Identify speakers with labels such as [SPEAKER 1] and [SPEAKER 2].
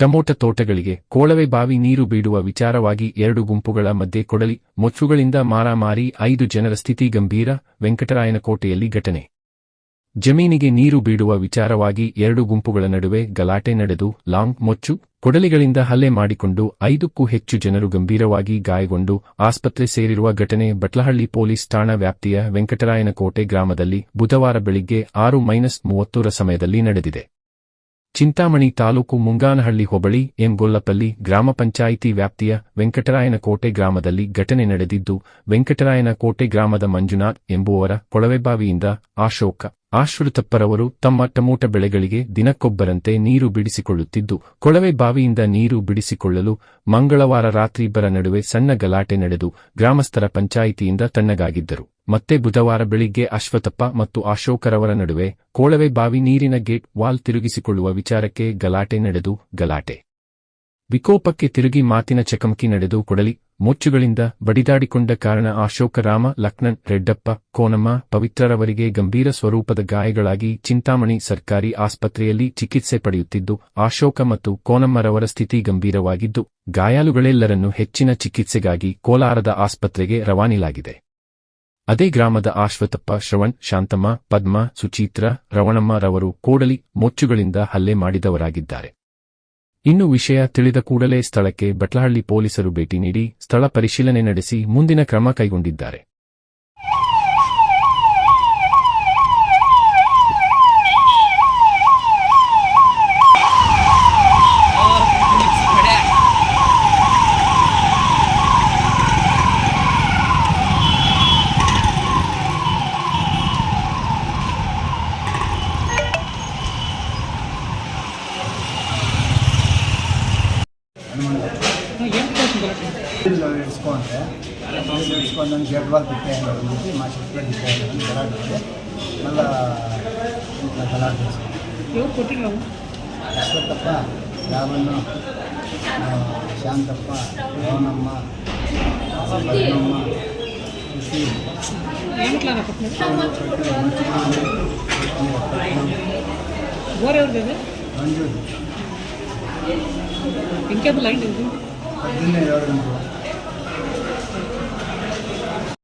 [SPEAKER 1] Tomato ತೋಟಗಳಿಗೆ ಕೋಳವೆ ಬಾವಿ ನೀರು ಬೀಡುವ ವಿಚಾರವಾಗಿ ಎರಡು ಗುಂಪುಗಳ ಮಧ್ಯೆ ಕೊಡಲಿ ಮೊಚ್ಚುಗಳಿಂದ ಮಾರಾಮಾರಿ ಐದು ಜನರ ಸ್ಥಿತಿ ಗಂಭೀರ ವೆಂಕಟರಾಯನಕೋಟೆಯಲ್ಲಿ ಘಟನೆ. ಜಮೀನಿಗೆ ನೀರು ಬೀಡುವ ವಿಚಾರವಾಗಿ ಎರಡು ಗುಂಪುಗಳ ನಡುವೆ ಗಲಾಟೆ ನಡೆದು ಲಾಂಗ್ ಮೊಚ್ಚು, ಕೊಡಲಿಗಳಿಂದ ಹಲ್ಲೆ ಮಾಡಿಕೊಂಡು ಐದಕ್ಕೂ ಹೆಚ್ಚು ಜನರು ಗಂಭೀರವಾಗಿ ಗಾಯಗೊಂಡು ಆಸ್ಪತ್ರೆ ಸೇರಿರುವ ಘಟನೆ ಬಟ್ಲಹಳ್ಳಿ ಪೊಲೀಸ್ ಠಾಣಾ ವ್ಯಾಪ್ತಿಯ ವೆಂಕಟರಾಯನಕೋಟೆ ಗ್ರಾಮದಲ್ಲಿ ಬುಧವಾರ ಬೆಳಿಗ್ಗೆ ಆರು ಮೈನಸ್ ಮೂವತ್ತರ ಸಮಯದಲ್ಲಿ ನಡೆದಿದೆ. ಚಿಂತಾಮಣಿ ತಾಲೂಕು ಮುಂಗಾನಹಳ್ಳಿ ಹೋಬಳಿ ಎಂ ಗೊಲ್ಲಪಲ್ಲಿ ಗ್ರಾಮ ಪಂಚಾಯಿತಿ ವ್ಯಾಪ್ತಿಯ ವೆಂಕಟರಾಯನಕೋಟೆ ಗ್ರಾಮದಲ್ಲಿ ಘಟನೆ ನಡೆದಿದ್ದು, ವೆಂಕಟರಾಯನಕೋಟೆ ಗ್ರಾಮದ ಮಂಜುನಾಥ್ ಎಂಬುವರ ಕೊಳವೆಬಾವಿಯಿಂದ ಅಶೋಕ ಆಶ್ರುತಪ್ಪರವರು ತಮ್ಮ ಟಮೋಟ ಬೆಳೆಗಳಿಗೆ ದಿನಕ್ಕೊಬ್ಬರಂತೆ ನೀರು ಬಿಡಿಸಿಕೊಳ್ಳುತ್ತಿದ್ದು, ಕೊಳವೆ ಬಾವಿಯಿಂದ ನೀರು ಬಿಡಿಸಿಕೊಳ್ಳಲು ಮಂಗಳವಾರ ರಾತ್ರಿಬ್ಬರ ನಡುವೆ ಸಣ್ಣ ಗಲಾಟೆ ನಡೆದು ಗ್ರಾಮಸ್ಥರ ಪಂಚಾಯಿತಿಯಿಂದ ತಣ್ಣಗಾಗಿದ್ದರು. ಮತ್ತೆ ಬುಧವಾರ ಬೆಳಿಗ್ಗೆ ಅಶ್ವಥಪ್ಪ ಮತ್ತು ಅಶೋಕರವರ ನಡುವೆ ಕೊಳವೆ ಬಾವಿ ನೀರಿನ ಗೇಟ್ ವಾಲ್ ತಿರುಗಿಸಿಕೊಳ್ಳುವ ವಿಚಾರಕ್ಕೆ ಗಲಾಟೆ ನಡೆದು ಗಲಾಟೆ. ವಿಕೋಪಕ್ಕೆ ತಿರುಗಿ ಮಾತಿನ ಚಕಮಕಿ ನಡೆದು ಕೊಡಲಿ ಮೋಚ್ಚುಗಳಿಂದ ಬಡಿದಾಡಿಕೊಂಡ ಕಾರಣ ಅಶೋಕರಾಮ ಲಕ್ನನ್, ರೆಡ್ಡಪ್ಪ, ಕೋನಮ್ಮ, ಪವಿತ್ರರವರಿಗೆ ಗಂಭೀರ ಸ್ವರೂಪದ ಗಾಯಗಳಾಗಿ ಚಿಂತಾಮಣಿ ಸರ್ಕಾರಿ ಆಸ್ಪತ್ರೆಯಲ್ಲಿ ಚಿಕಿತ್ಸೆ ಪಡೆಯುತ್ತಿದ್ದು, ಅಶೋಕ ಮತ್ತು ಕೋನಮ್ಮರವರ ಸ್ಥಿತಿ ಗಂಭೀರವಾಗಿದ್ದು, ಗಾಯಾಳುಗಳೆಲ್ಲರನ್ನು ಹೆಚ್ಚಿನ ಚಿಕಿತ್ಸೆಗಾಗಿ ಕೋಲಾರದ ಆಸ್ಪತ್ರೆಗೆ ರವಾನಿಲಾಗಿದೆ. ಅದೇ ಗ್ರಾಮದ ಆಶ್ವತಪ್ಪ ಶ್ರವಣ್, ಶಾಂತಮ್ಮ, ಪದ್ಮ, ಸುಚಿತ್ರ, ರವಣಮ್ಮರವರು ಕೋಡಲಿ ಮೊಚ್ಚುಗಳಿಂದ ಹಲ್ಲೆ ಮಾಡಿದವರಾಗಿದ್ದಾರೆ. ಇನ್ನು ವಿಷಯ ತಿಳಿದ ಕೂಡಲೇ ಸ್ಥಳಕ್ಕೆ ಬಟ್ಲಹಳ್ಳಿ ಪೊಲೀಸರು ಭೇಟಿ ನೀಡಿ ಸ್ಥಳ ಪರಿಶೀಲನೆ ನಡೆಸಿ ಮುಂದಿನ ಕ್ರಮ ಕೈಗೊಂಡಿದ್ದಾರೆ.
[SPEAKER 2] ಇಡ್ಸ್ಕೊಂಡ್ರೆ ಇಡ್ಸ್ಕೊಂಡು ನನಗೆ ಎರಡು ಬಾಲ್ ಬಿಟ್ಟೆ ಅಂದ್ಬಿಟ್ಟು ಮಾ ಶಿಫ್ಟ್ ಬಿಟ್ಟೆ ಗಲಾಟೆ ಮಲ್ಲ ಗಲಾಟೆ ಅಶ್ವತ್ಥಪ್ಪ ರಾಮಣ್ಣ ಶಾಂತಪ್ಪ ರೋನಮ್ಮ ಬಣ್ಣಮ್ಮ
[SPEAKER 3] ಕೃಷಿ ಮಂಜೂರು
[SPEAKER 2] అశ్వత్థప్ప రావణ శాంతప్ప